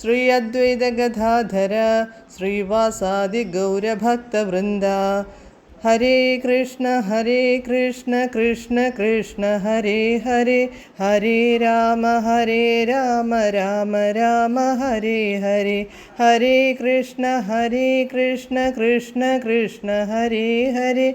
श्री अद्वैतगदाधर श्रीवासादिगौरभक्तवृन्द। हरे कृष्ण हरे कृष्ण कृष्ण कृष्ण, हरे हरे हरे राम हरे राम राम राम, हरे हरे। हरे कृष्ण हरे कृष्ण कृष्ण कृष्ण, हरे हरे।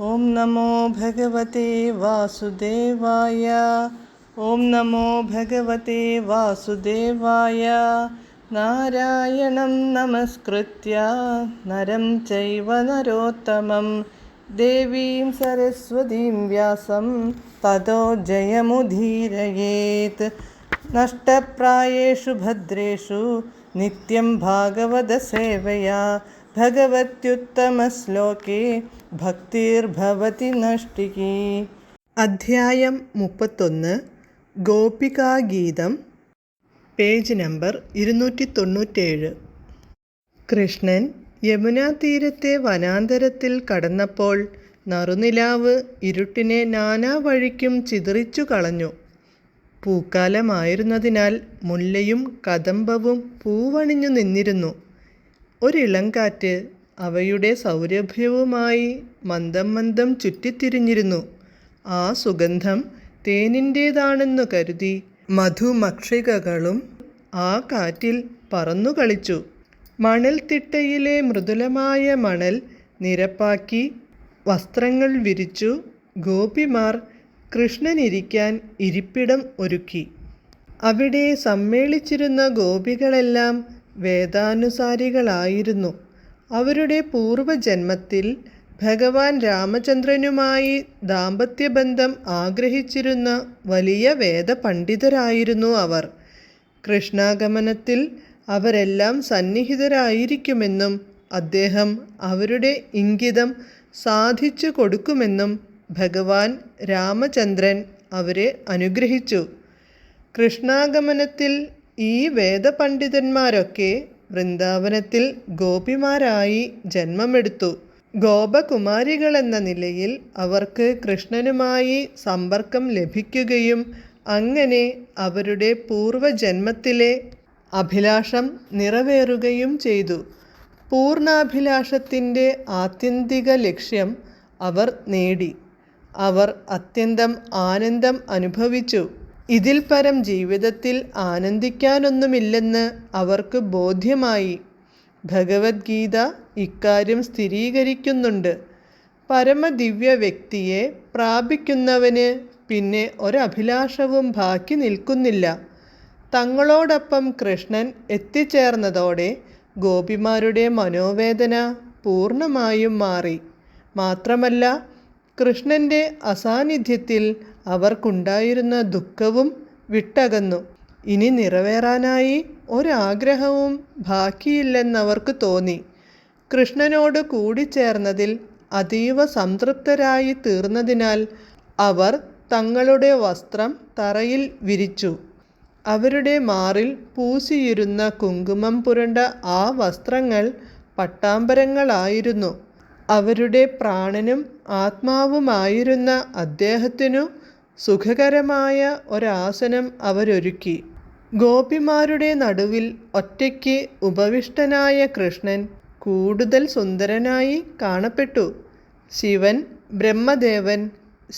ॐ नमो भगवते वासुदेवाय। ॐ नमो भगवते वासुदेवाय। नारायणं नमस्कृत्य नरं चैव नरोत्तमं। देवीं सरस्वतीं व्यासं ततो जयमुदीरयेत्। नष्टप्रायेषु भद्रेषु नित्यं भागवतसेवया ഭഗവത്യുത്തമശ്ലോകേ ഭക്തിർഭവതി നഷ്ടികി അധ്യായം മുപ്പത്തൊന്ന് ഗോപികാഗീതം പേജ് നമ്പർ ഇരുന്നൂറ്റി തൊണ്ണൂറ്റേഴ് കൃഷ്ണൻ യമുനാ തീരത്തെ വനാന്തരത്തിൽ കടന്നപ്പോൾ നറുനിലാവ് ഇരുട്ടിനെ നാനാ വഴിക്കും ചിതറിച്ചു കളഞ്ഞു. പൂക്കാലമായിരുന്നതിനാൽ മുല്ലയും കദംബവും പൂവണിഞ്ഞു നിന്നിരുന്നു. ഒരിളങ്കാറ്റ് അവയുടെ സൗരഭ്യവുമായി മന്ദം മന്ദം ചുറ്റിത്തിരിഞ്ഞിരുന്നു. ആ സുഗന്ധം തേനിന്റേതാണെന്നു കരുതി മധുമക്ഷികകളും ആ കാറ്റിൽ പറന്നു കളിച്ചു. മണൽത്തിട്ടയിലെ മൃദുലമായ മണൽ നിരപ്പാക്കി വസ്ത്രങ്ങൾ വിരിച്ചു ഗോപിമാർ കൃഷ്ണനിരിക്കാൻ ഇരിപ്പിടം ഒരുക്കി. അവിടെ സമ്മേളിച്ചിരുന്ന ഗോപികളെല്ലാം വേദാനുസാരികളായിരുന്നു. അവരുടെ പൂർവജന്മത്തിൽ ഭഗവാൻ രാമചന്ദ്രനുമായി ദാമ്പത്യബന്ധം ആഗ്രഹിച്ചിരുന്ന വലിയ വേദപണ്ഡിതരായിരുന്നു അവർ. കൃഷ്ണാഗമനത്തിൽ അവരെല്ലാം സന്നിഹിതരായിരിക്കുമെന്നും അദ്ദേഹം അവരുടെ ഇംഗിതം സാധിച്ചു കൊടുക്കുമെന്നും ഭഗവാൻ രാമചന്ദ്രൻ അവരെ അനുഗ്രഹിച്ചു. കൃഷ്ണാഗമനത്തിൽ ഈ വേദപണ്ഡിതന്മാരൊക്കെ വൃന്ദാവനത്തിൽ ഗോപിമാരായി ജന്മമെടുത്തു. ഗോപകുമാരികളെന്ന നിലയിൽ അവർക്ക് കൃഷ്ണനുമായി സമ്പർക്കം ലഭിക്കുകയും അങ്ങനെ അവരുടെ പൂർവജന്മത്തിലെ അഭിലാഷം നിറവേറുകയും ചെയ്തു. പൂർണാഭിലാഷത്തിന്റെ ആത്യന്തിക ലക്ഷ്യം അവർ നേടി. അവർ അത്യന്തം ആനന്ദം അനുഭവിച്ചു. ഇതിൽ പരം ജീവിതത്തിൽ ആനന്ദിക്കാനൊന്നുമില്ലെന്ന് അവർക്ക് ബോധ്യമായി. ഭഗവത്ഗീത ഇക്കാര്യം സ്ഥിരീകരിക്കുന്നുണ്ട്. പരമദിവ്യ വ്യക്തിയെ പ്രാപിക്കുന്നവന് പിന്നെ ഒരഭിലാഷവും ബാക്കി നിൽക്കുന്നില്ല. തങ്ങളോടൊപ്പം കൃഷ്ണൻ എത്തിച്ചേർന്നതോടെ ഗോപിമാരുടെ മനോവേദന പൂർണമായും മാറി. മാത്രമല്ല കൃഷ്ണന്റെ അസാന്നിധ്യത്തിൽ അവർക്കുണ്ടായിരുന്ന ദുഃഖവും വിട്ടകന്നു. ഇനി നിറവേറാനായി ഒരാഗ്രഹവും ബാക്കിയില്ലെന്നവർക്ക് തോന്നി. കൃഷ്ണനോട് കൂടിച്ചേർന്നതിൽ അതീവ സംതൃപ്തരായി തീർന്നതിനാൽ അവർ തങ്ങളുടെ വസ്ത്രം തറയിൽ വിരിച്ചു. അവരുടെ മാറിൽ പൂശിയിരുന്ന കുങ്കുമം പുരണ്ട ആ വസ്ത്രങ്ങൾ പട്ടാമ്പരങ്ങളായിരുന്നു. അവരുടെ പ്രാണനും ആത്മാവുമായിരുന്ന അദ്ദേഹത്തിനു സുഖകരമായ ഒരാസനം അവരൊരുക്കി. ഗോപിമാരുടെ നടുവിൽ ഒറ്റയ്ക്ക് ഉപവിഷ്ടനായ കൃഷ്ണൻ കൂടുതൽ സുന്ദരനായി കാണപ്പെട്ടു. ശിവൻ ബ്രഹ്മദേവൻ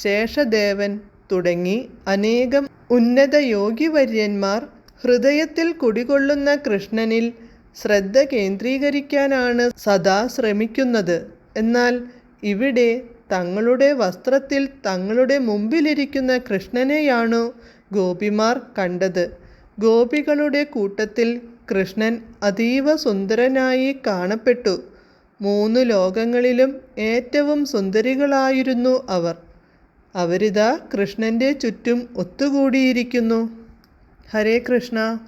ശേഷദേവൻ തുടങ്ങി അനേകം ഉന്നത യോഗിവര്യന്മാർ ഹൃദയത്തിൽ കുടികൊള്ളുന്ന കൃഷ്ണനിൽ ശ്രദ്ധ കേന്ദ്രീകരിക്കാനാണ് സദാ ശ്രമിക്കുന്നത്. എന്നാൽ ഇവിടെ തങ്ങളുടെ വസ്ത്രത്തിൽ തങ്ങളുടെ മുമ്പിലിരിക്കുന്ന കൃഷ്ണനെയാണു ഗോപിമാർ കണ്ടത്. ഗോപികളുടെ കൂട്ടത്തിൽ കൃഷ്ണൻ അതീവ സുന്ദരനായി കാണപ്പെട്ടു. മൂന്ന് ലോകങ്ങളിലും ഏറ്റവും സുന്ദരികളായിരുന്നു അവർ. അവരിതാ കൃഷ്ണന്റെ ചുറ്റും ഒത്തുകൂടിയിരിക്കുന്നു. ഹരേ കൃഷ്ണ.